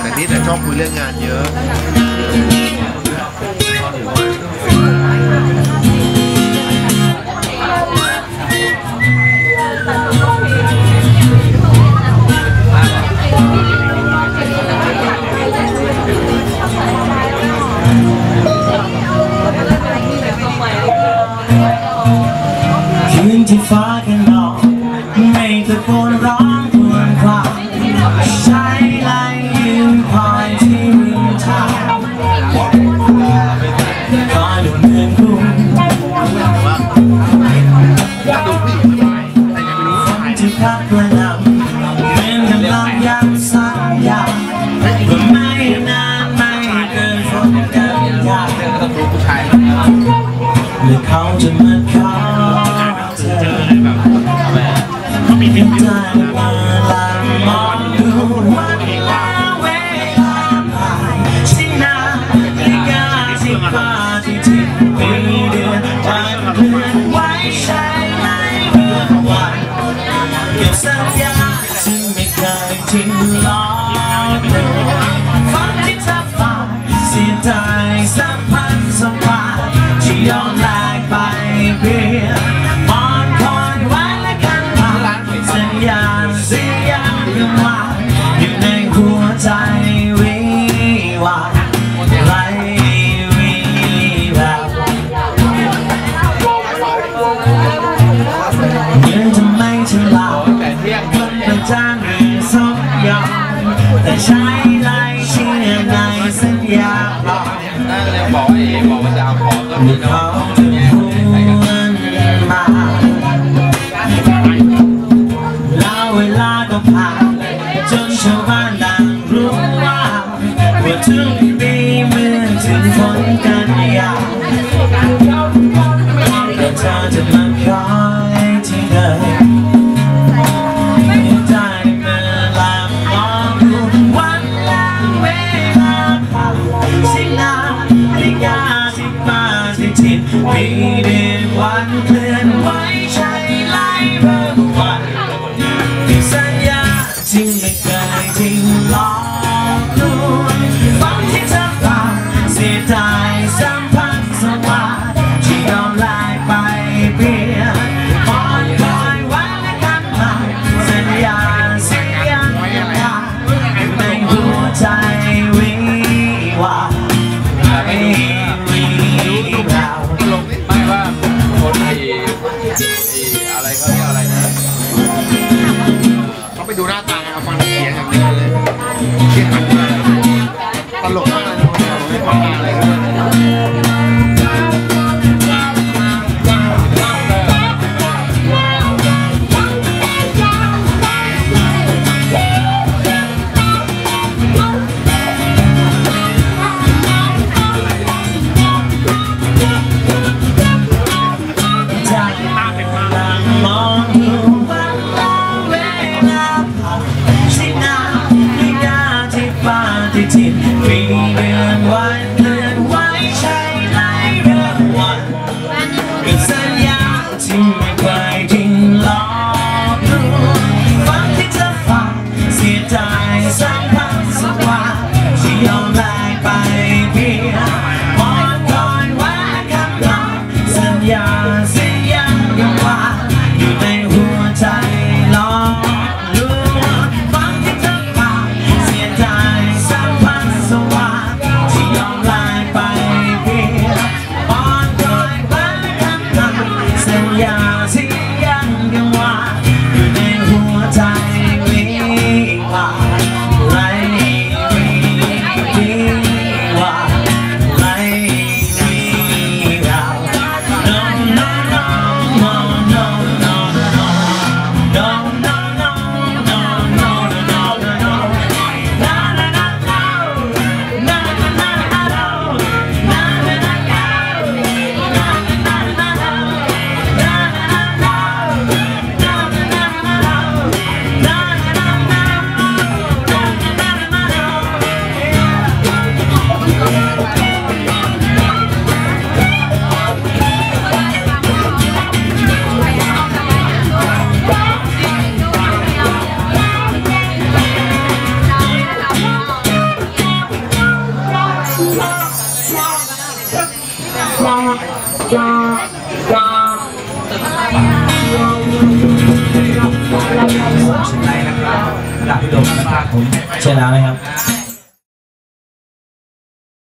แต่นี่แต่ชอบคุยเรื่องงานเยอะ ถ้ วันเดือนไว้ใช้ในเมื่อวันเก็บสัญญาที่ไม่เคยทิ้งลองดูฝันที่เธอฝันเสียใจสัมพันธ์สมบัติที่ยอน ใช้ลายเชื่อในสัญญาบอกนั่นเลยบอกไอ้บอกว่าจะเอาของก็มีเขาเนาะจะพูดมาแล้วเวลาก็ผ่านจนชาวบ้านต่างรู้ว่าว่าถึงปีเมื่อถึงฝนกันยาแต่เธอจะมาคอยที่เดิม ที่ทิศปีเดือนวันเคลื่อนไหวใช้ไล่เริ่มวันที่สัญญาที่ไม่เคยทิ้งหลอกลวงฟังที่เธอฟังเสียดายสัมพันธ์สวัสดิ์ที่ยอมลายไปเพียงมอนคอยไว้และกันมาสัญญาเสียงยังผ่าในหัวใจวิวาวิ วาลงนี่ไม่ว่าคนไอ้ไอ้อะไรเขาเรียกอะไรนะเขาไปดูหน้าตาเอาฟังเสียงอย่างนี้เลยที่หันม to reply Yeah. ชิ้นไหนนะครับกราบพี่โดมนะครับผมใช่แล้วนะครับ